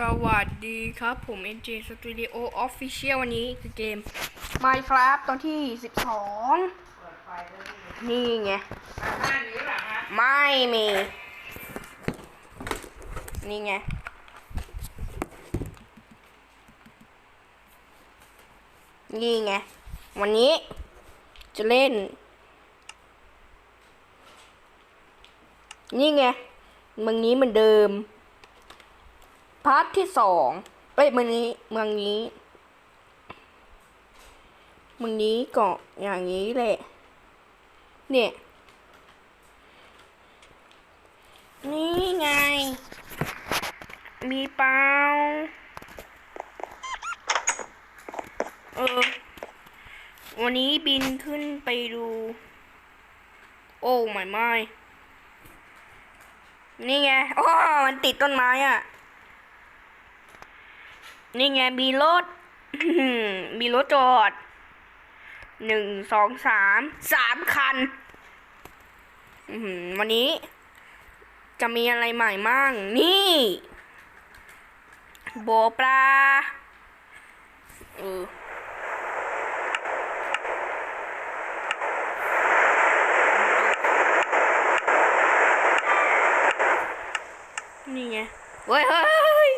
สวัสดีครับผม NJ Studio Official วันนี้คือเกม Minecraft ตอนที่ 12 นี่ไง ไม่มี นี่ไง นี่ไง วันนี้จะเล่น นี่ไงเมืองนี้เหมือนเดิม พาร์ทที่สองเอ้ยเมืองนี้เมืองนี้เมืองนี้ก็อย่างนี้แหละ เนี่ย นี่ไง มีเปล่าเออ วันนี้บินขึ้นไปดู โอ้ไม่ไม่นี่ไง โอ้ มันติดต้นไม้อะ นี่ไงมีรถ มีรถจอด หนึ่งสองสาม สามคันอื้อหือวันนี้ จะมีอะไรใหม่มั่ง นี่ โบปลาเออ นี่ไงเฮ้ยเฮ้ยเฮ้ย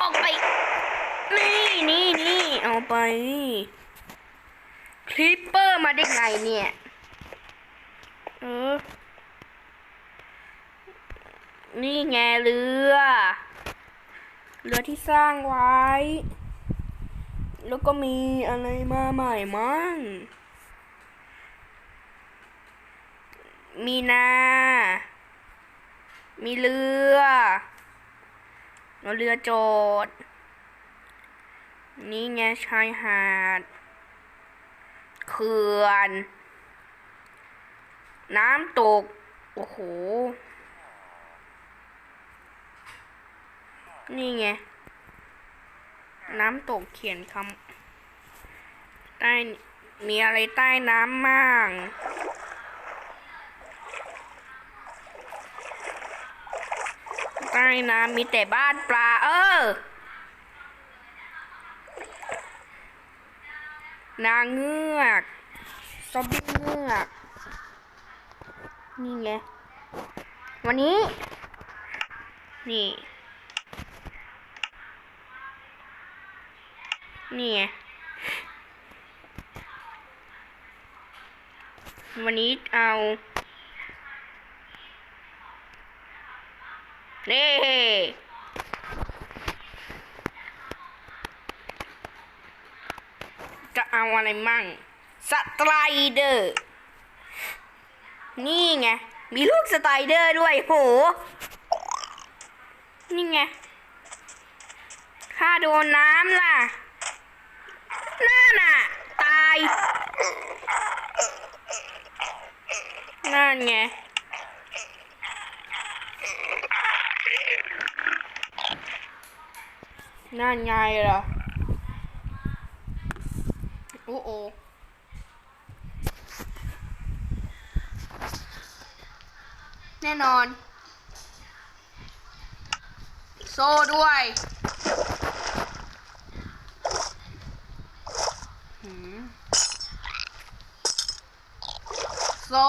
ออกไป นี่นี่นี่เอาไป คลิปเปอร์มาได้ไงเนี่ย เออ นี่ไงเรือ เรือที่สร้างไว้ แล้วก็มีอะไรมาใหม่มั่งมีนา มีเรือเรือโจดนี่ไงชายหาด เขื่อน น้ำตก โอ้โห นี่ไง น้ำตกเขียนคำใต้มีอะไรใต้น้ำมั่งใต้น้ำมีแต่บ้านปลา เออ นางเงือกซอมบี้เงือกนี่ไงวันนี้ นี่ นี่ไงวันนี้เอานี่จะ เอาอะไรมั่งสไตรเดอร์ นี่ไง มีลูกสไตรเดอร์ด้วยโห นี่ไง ถ้าโดนน้ำล่ะนั่นน่ะ ตาย นั่นไงนั่นไงล่ะ อ้โอแน่นอน โซ่ด้วย โซ่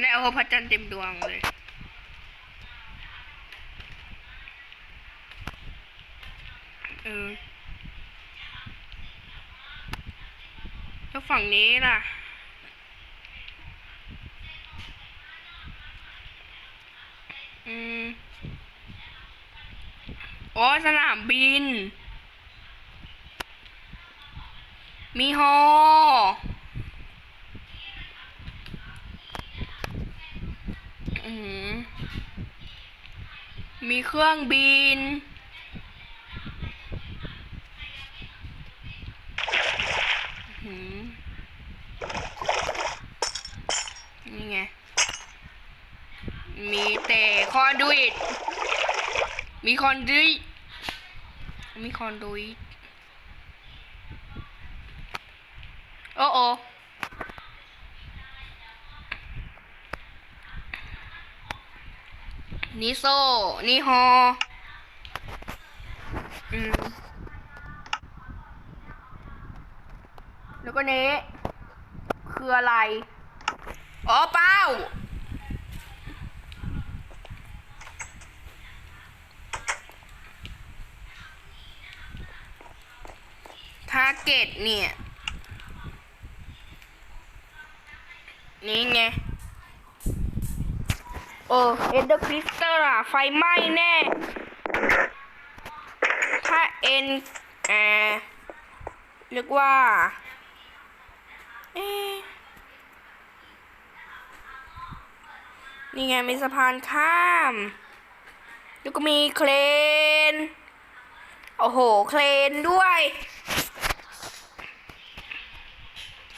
อย่างนั้นได้เอาพระจันทร์เต็มดวงเลย เออ แล้วฝั่งนี้ล่ะ อืมอ๋อสนามบิน มีฮอ มีเครื่องบิน นี่ไง มีแต่คอนดูอิตมีคอนดูอิตมีคอนดูอิตโอ้โอ นี่โซ่นี่ฮออืมแล้วก็เนี้คืออะไร อ๋อเป้า ทาร์เก็ตเนี่ย นี่ไง โอ้เอ็นเดอร์คริสตัลอะไฟไหม้แน่ ถ้าเอ็นอ่าเรียกว่าเอ๊ะนี่ไงมีสะพานข้าม แล้วก็มีเครน โอ้โห เครนด้วย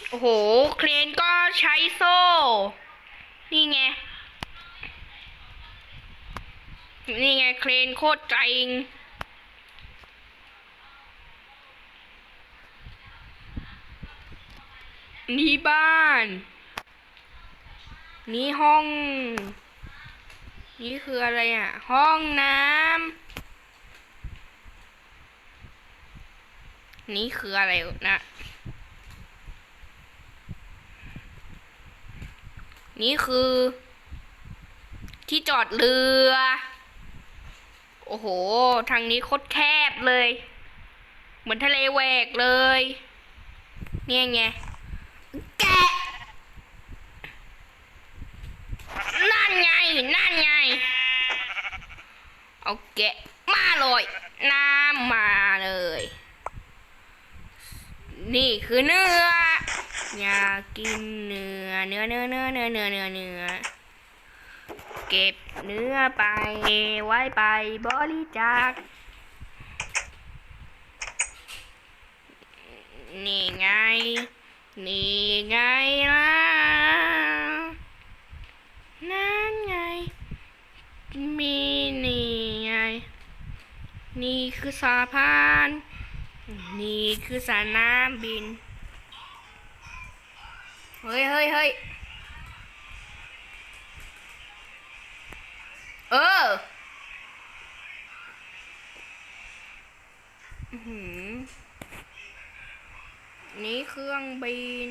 โอ้โห เครนก็ใช้โซ่ นี่ไง นี่ไงเครนโคตรใจงนี่บ้าน นี่ห้อง นี่คืออะไรอะ ห้องน้ำ นี่คืออะไรนะ นี่คือ ที่จอดเรือ อ้โห ทางนี้โคตรแคบเลย เหมือนทะเลแหวกเลย เนี่ยไง แกะ นั่นไง นั่นไง เอาแกะ มาเลยน้ำมาเลย นี่คือเนื้อ อยากกินเนื้อ เนื้อเนื้อเนื้อเนื้อเนื้อเนื้อเนื้อเก็บ เนื้อไปไว้ไปบริจาค นี่ไง นี่ไงล่ะ นั่นไง มีนี่ไง นี่คือสะพาน นี่คือสนามบิน เฮ้ยเฮ้ยเฮ้ย เอออื้อหือนี่เครื่องบิน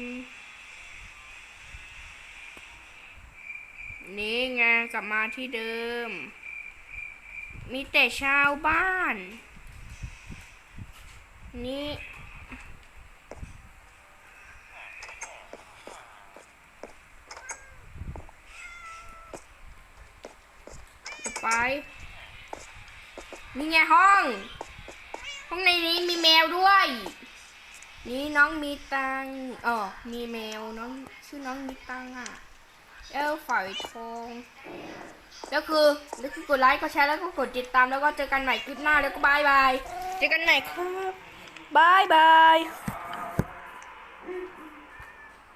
นี่ไงกลับมาที่เดิม มีแต่ชาวบ้าน นี่ ไป นี่ไงห้อง ห้องในนี้มีแมวด้วย นี่น้องมีตังอ๋อมีแมวน้องชื่อน้องมีตังอะเอลฝอยทองแล้วคือแล้วคือกดไลค์กดแชร์แล้วก็กดติดตามแล้วก็เจอกันใหม่คลิปหน้าแล้วก็บายบายเจอกันใหม่ครับบายบาย